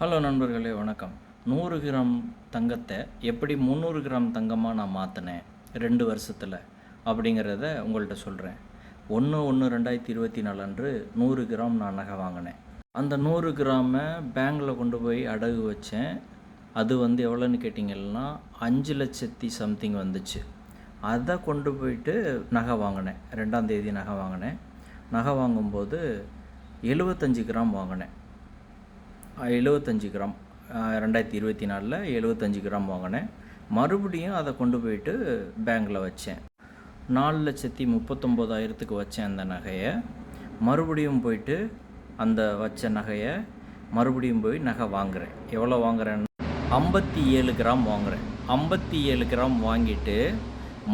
Hello நண்பர்களே வணக்கம். நூறு கிராம் தங்கத்தை எப்படி முந்நூறு கிராம் தங்கமாக நான் மாற்றினேன் ரெண்டு வருஷத்தில் அப்படிங்கிறத உங்கள்கிட்ட சொல்கிறேன் ஒன்று ஒன்று ரெண்டாயிரத்தி இருபத்தி நாலு அன்று நூறு கிராம் நான் நகை வாங்கினேன். அந்த நூறு கிராமை பேங்கில் கொண்டு போய் அடகு வச்சேன். அது வந்து எவ்வளோன்னு கேட்டிங்கன்னா அஞ்சு லட்சத்தி சம்திங் வந்துச்சு. அதை கொண்டு போயிட்டு நகை வாங்கினேன். ரெண்டாம் தேதி நகை வாங்கினேன். நகை வாங்கும்போது எழுபத்தஞ்சி கிராம் வாங்கினேன். எழுபத்தஞ்சி கிராம் ரெண்டாயிரத்தி இருபத்தி நாலில் எழுபத்தஞ்சி கிராம் வாங்கினேன். மறுபடியும் அதை கொண்டு போயிட்டு பேங்கில் வச்சேன். நாலு லட்சத்தி முப்பத்தொம்போதாயிரத்துக்கு வச்சேன் அந்த நகையை. மறுபடியும் போயிட்டு அந்த வச்ச நகையை மறுபடியும் போய் நகை வாங்குறேன். எவ்வளோ வாங்குறேன்னா ஐம்பத்தி ஏழு கிராம் வாங்குகிறேன் ஐம்பத்தி ஏழு கிராம் வாங்கிட்டு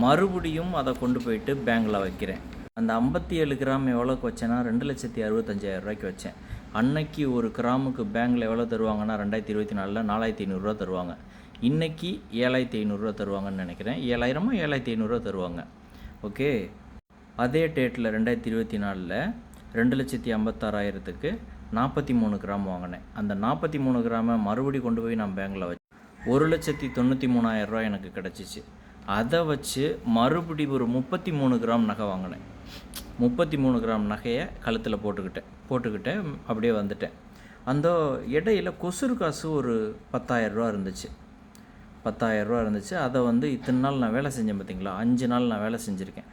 மறுபடியும் அதை கொண்டு போயிட்டு பேங்கில் வைக்கிறேன். அந்த ஐம்பத்தி ஏழு கிராம் எவ்வளோக்கு வச்சேன்னா ரெண்டு லட்சத்தி அறுபத்தஞ்சாயிரம் ரூபாய்க்கு வச்சேன். அன்னைக்கு ஒரு கிராமுக்கு பேங்க்கில் எவ்வளோ தருவாங்கன்னா ரெண்டாயிரத்தி இருபத்தி நாலில் நாலாயிரத்தி ஐநூறுரூவா தருவாங்க. இன்னைக்கு ஏழாயிரத்தி ஐநூறுரூவா தருவாங்கன்னு நினைக்கிறேன். ஏழாயிரமோ ஏழாயிரத்தி ஐநூறுரூவா தருவாங்க. ஓகே? அதே டேட்டில் ரெண்டாயிரத்தி இருபத்தி நாலில் ரெண்டு லட்சத்தி ஐம்பத்தாறாயிரத்துக்கு நாற்பத்தி மூணு கிராம் வாங்கினேன். அந்த நாற்பத்தி மூணு கிராமை மறுபடி கொண்டு போய் நான் பேங்க்கில் வச்சேன் ஒரு லட்சத்தி தொண்ணூற்றி மூணாயிரரூவா எனக்கு கிடச்சிச்சு. அதை வச்சு மறுபடி ஒரு முப்பத்தி மூணு கிராம் நகை வாங்கினேன். முப்பத்தி மூணு கிராம் நகையை கழுத்தில் போட்டுக்கிட்டேன் போட்டுக்கிட்டேன் அப்படியே வந்துட்டேன். அந்த இடையில கொசுறு காசு ஒரு பத்தாயிரரூவா இருந்துச்சு. பத்தாயிரரூவா இருந்துச்சு. அதை வந்து இத்தனை நாள் நான் வேலை செஞ்சேன் பார்த்தீங்களா அஞ்சு நாள் நான் வேலை செஞ்சுருக்கேன்.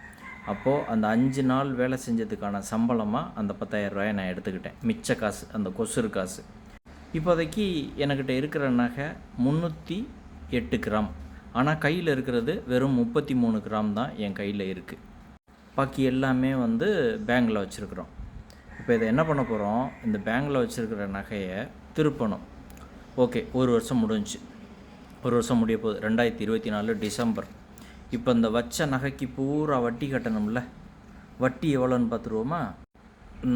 அப்போது அந்த அஞ்சு நாள் வேலை செஞ்சதுக்கான சம்பளமாக அந்த பத்தாயிரரூவாயை நான் எடுத்துக்கிட்டேன். மிச்ச காசு அந்த கொசுறு காசு. இப்போதைக்கு என்கிட்ட இருக்கிற நகை முந்நூற்றி எட்டு கிராம். ஆனால் கையில் இருக்கிறது வெறும் முப்பத்தி மூணு கிராம் தான் என் கையில் இருக்குது பாக்கி எல்லாமே வந்து பேங்கில் வச்சுருக்குறோம். இப்போ இதை என்ன பண்ண போகிறோம் இந்த பேங்கில் வச்சுருக்கிற நகையை திருப்பணும். ஓகே ஒரு வருஷம் முடிஞ்சுச்சு ஒரு வருஷம் முடிய போகுது ரெண்டாயிரத்தி இருபத்தி நாலு டிசம்பர். இப்போ இந்த வச்ச நகைக்கு பூரா வட்டி கட்டணும்ல? வட்டி எவ்வளோன்னு பார்த்துருவோமா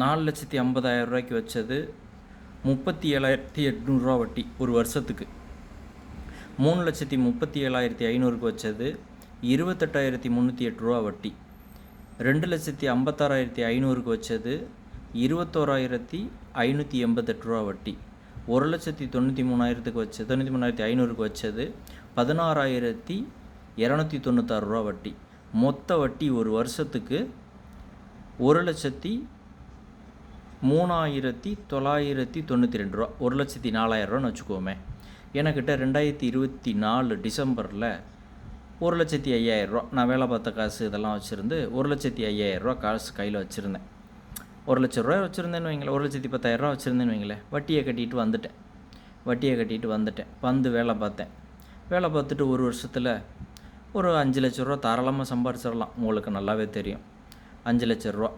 நாலு லட்சத்தி ஐம்பதாயிரம் ரூபாய்க்கு வச்சது முப்பத்தி ஏழாயிரத்தி எட்நூறுரூவா வட்டி ஒரு வருஷத்துக்கு. மூணு லட்சத்தி முப்பத்தி ஏழாயிரத்தி ஐநூறுக்கு வச்சது இருபத்தெட்டாயிரத்தி முந்நூற்றி எட்டு ரூபா வட்டி. ரெண்டு லட்சத்தி ஐம்பத்தாறாயிரத்தி ஐநூறுக்கு வச்சது இருபத்தோராயிரத்தி ஐநூற்றி எண்பத்தெட்டு ரூபா வட்டி. ஒரு லட்சத்தி தொண்ணூற்றி மூணாயிரத்துக்கு வச்சது தொண்ணூற்றி மூணாயிரத்தி ஐநூறுக்கு வச்சது பதினாறாயிரத்தி இரநூத்தி தொண்ணூத்தாறு ரூபா வட்டி. மொத்த வட்டி ஒரு வருஷத்துக்கு ஒரு லட்சத்தி மூணாயிரத்தி தொள்ளாயிரத்தி தொண்ணூற்றி ரெண்டு ரூபா ஒரு லட்சத்தி நாலாயிரரூவான்னு வச்சுக்கோமே. எனக்கிட்ட ரெண்டாயிரத்தி இருபத்தி நாலு டிசம்பரில் ஒரு லட்சத்தி ஐயாயிரரூவா நான் வேலை பார்த்த காசு இதெல்லாம் வச்சுருந்து ஒரு லட்சத்தி ஐயாயிரரூவா காசு கையில் வச்சுருந்தேன். ஒரு லட்ச ரூபா வச்சுருந்தேன்னு வைங்களேன். ஒரு லட்சத்தி பத்தாயிரரூவா வச்சுருந்தேன்னு வைங்களேன். வட்டியை கட்டிட்டு வந்துட்டேன். வட்டியை கட்டிட்டு வந்துட்டேன். வந்து வேலை பார்த்தேன். வேலை பார்த்துட்டு ஒரு வருஷத்தில் ஒரு அஞ்சு லட்ச ரூபா தாராளமாக சம்பாரிச்சிடலாம். உங்களுக்கு நல்லாவே தெரியும். அஞ்சு லட்ச ரூபா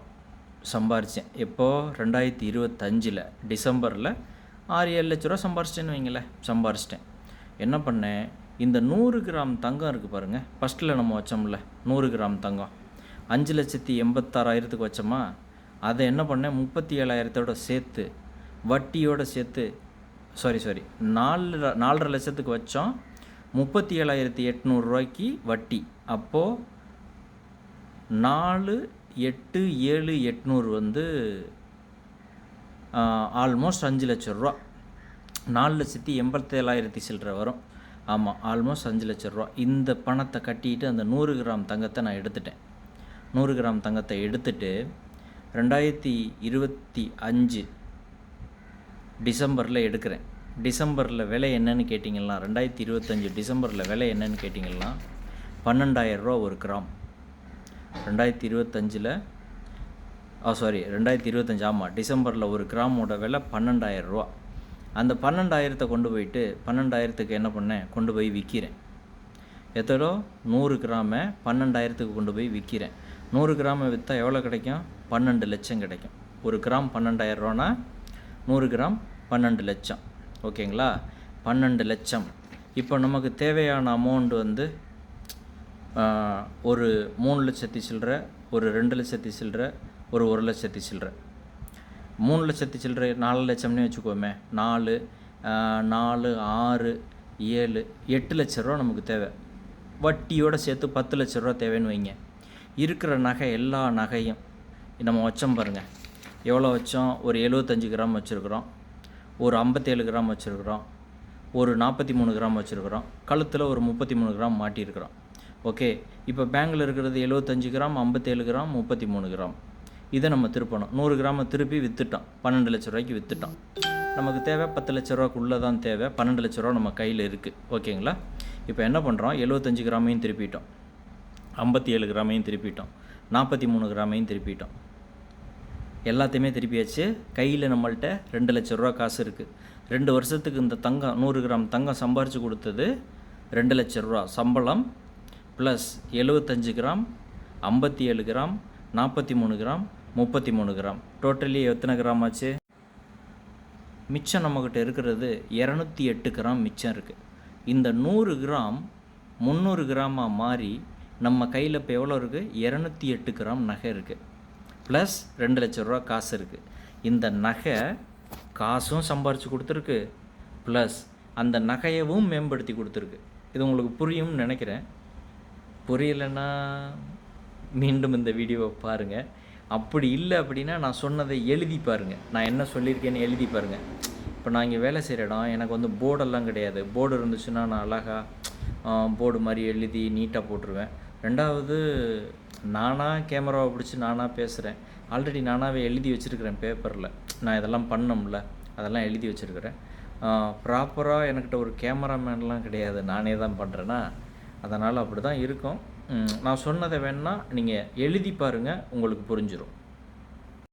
சம்பாரித்தேன் எப்போது ரெண்டாயிரத்தி இருபத்தஞ்சில். டிசம்பரில் ஆறு ஏழு லட்ச ரூபா சம்பாரிச்சிட்டேன்னு வைங்களேன். சம்பாரிச்சிட்டேன். என்ன பண்ணேன்? இந்த நூறு கிராம் தங்கம் இருக்குது பாருங்கள் ஃபஸ்ட்டில் நம்ம வச்சோம்ல நூறு கிராம் தங்கம். அஞ்சு லட்சத்தி எண்பத்தாறாயிரத்துக்கு வச்சோமா? அதை என்ன பண்ணேன்? முப்பத்தி ஏழாயிரத்தோட சேர்த்து வட்டியோடு சேர்த்து சாரி சாரி நாலு நாலரை லட்சத்துக்கு வச்சோம். முப்பத்தி ஏழாயிரத்தி எட்நூறுரூவாய்க்கு வட்டி. அப்போது நாலு எட்டு ஏழு எட்நூறு வந்து ஆல்மோஸ்ட் அஞ்சு லட்ச ரூபா. நாலு லட்சத்தி எண்பத்தேழாயிரத்தி சில்லற வரும். ஆமாம் ஆல்மோஸ்ட் அஞ்சு லட்ச ரூபா. இந்த பணத்தை கட்டிட்டு அந்த நூறு கிராம் தங்கத்தை நான் எடுத்துட்டேன். நூறு கிராம் தங்கத்தை எடுத்துட்டு ரெண்டாயிரத்தி இருபத்தி அஞ்சு டிசம்பரில் எடுக்கிறேன். டிசம்பரில் விலை என்னன்னு கேட்டிங்கன்னா ரெண்டாயிரத்தி இருபத்தஞ்சி டிசம்பரில் விலை என்னன்னு கேட்டிங்கன்னா பன்னெண்டாயிரரூவா ஒரு கிராம். ரெண்டாயிரத்தி இருபத்தஞ்சில் ஆ சாரி ரெண்டாயிரத்தி இருபத்தஞ்சி ஆமாம் டிசம்பரில் ஒரு கிராமோட விலை பன்னெண்டாயிரம் ரூபா. அந்த பன்னெண்டாயிரத்தை கொண்டு போயிட்டு பன்னெண்டாயிரத்துக்கு என்ன பண்ணேன்? கொண்டு போய் விற்கிறேன் எத்தனோ? நூறு கிராமை பன்னெண்டாயிரத்துக்கு கொண்டு போய் விற்கிறேன் நூறு கிராமை விற்றா எவ்வளோ கிடைக்கும்? பன்னெண்டு லட்சம் கிடைக்கும். ஒரு கிராம் பன்னெண்டாயிரம் ரூபானா நூறு கிராம் பன்னெண்டு லட்சம். ஓகேங்களா? பன்னெண்டு லட்சம். இப்போ நமக்கு தேவையான அமௌண்ட் வந்து ஒரு மூணு லட்சத்தி சில்லற ஒரு ரெண்டு லட்சத்தி சில்லற ஒரு ஒரு லட்சத்தி சில்லற. மூணு லட்சத்து சில்லறை நாலு லட்சம்னே வச்சுக்கோமே. நாலு நாலு ஆறு ஏழு எட்டு லட்ச ரூபா நமக்கு தேவை. வட்டியோடு சேர்த்து பத்து லட்ச ரூபா தேவைன்னு வைங்க. இருக்கிற நகை எல்லா நகையும் நம்ம வச்சோம் பாருங்கள் எவ்வளோ வச்சோம்? ஒரு எழுபத்தஞ்சு கிராம் வச்சுருக்குறோம். ஒரு ஐம்பத்தேழு கிராம் வச்சுருக்குறோம். ஒரு நாற்பத்தி மூணு கிராம் வச்சுருக்குறோம். கழுத்தில் ஒரு முப்பத்தி மூணு கிராம் மாட்டியிருக்கிறோம். ஓகே. இப்போ பேங்கில் இருக்கிறது எழுபத்தஞ்சு கிராம் ஐம்பத்தேழு கிராம் முப்பத்தி மூணு கிராம். இதை நம்ம திருப்பணும். நூறு கிராமை திருப்பி விற்றுட்டோம் பன்னெண்டு லட்ச ரூபாய்க்கு விற்றுட்டோம் நமக்கு தேவை பத்து லட்ச ரூபாக்குள்ளே தான் தேவை. பன்னெண்டு லட்ச ரூபா நம்ம கையில் இருக்குது ஓகேங்களா? இப்போ என்ன பண்ணுறோம்? எழுபத்தஞ்சு கிராமையும் திருப்பிட்டோம். ஐம்பத்தி ஏழு கிராமையும் திருப்பிட்டோம். நாற்பத்தி மூணு கிராமையும் திருப்பிட்டோம். எல்லாத்தையுமே திருப்பியாச்சு. கையில் நம்மள்கிட்ட ரெண்டு லட்ச ரூபா காசு இருக்குது ரெண்டு வருஷத்துக்கு இந்த தங்கம் நூறு கிராம் தங்கம் சம்பாரித்து கொடுத்தது ரெண்டு லட்ச ரூபா. சம்பளம் ப்ளஸ் எழுபத்தஞ்சு கிராம் ஐம்பத்தி ஏழு கிராம் நாற்பத்தி மூணு கிராம் முப்பத்தி மூணு கிராம். டோட்டலி எத்தனை கிராம் ஆச்சு? மிச்சம் நம்மக்கிட்ட இருக்கிறது இரநூத்தி எட்டு கிராம் மிச்சம் இருக்குது இந்த நூறு கிராம் முந்நூறு கிராமாக மாறி நம்ம கையில் இப்போ எவ்வளோ இருக்குது இரநூத்தி எட்டு கிராம் நகை இருக்குது ப்ளஸ் ரெண்டு லட்ச ரூபா காசு இருக்குது இந்த நகை காசும் சம்பாரித்து கொடுத்துருக்கு. ப்ளஸ் அந்த நகையவும் மேம்படுத்தி கொடுத்துருக்கு. இது உங்களுக்கு புரியும்னு நினைக்கிறேன். புரியலைன்னா மீண்டும் இந்த வீடியோவை பாருங்கள் அப்படி இல்லை அப்படின்னா நான் சொன்னதை எழுதி பாருங்கள் நான் என்ன சொல்லியிருக்கேன்னு எழுதி பாருங்கள் இப்போ நான் இங்கே வேலை செய்கிற இடம் எனக்கு வந்து போர்டெல்லாம் கிடையாது. போர்டு இருந்துச்சுன்னா நான் அழகாக போர்டு மாதிரி எழுதி நீட்டாக போட்டுருவேன். ரெண்டாவது நானாக கேமராவை பிடிச்சி நானாக பேசுகிறேன் ஆல்ரெடி நானாகவே எழுதி வச்சுருக்கிறேன் பேப்பரில் நான் இதெல்லாம் பண்ணோம்ல அதெல்லாம் எழுதி வச்சுருக்கிறேன். ப்ராப்பராக எனக்கிட்ட ஒரு கேமராமேன்லாம் கிடையாது. நானே தான் பண்ணுறேன்னா அதனால் அப்படி தான் இருக்கும். நான் சொன்னதை வேணால் நீங்கள் எழுதி பாருங்கள் உங்களுக்கு புரிஞ்சிடும்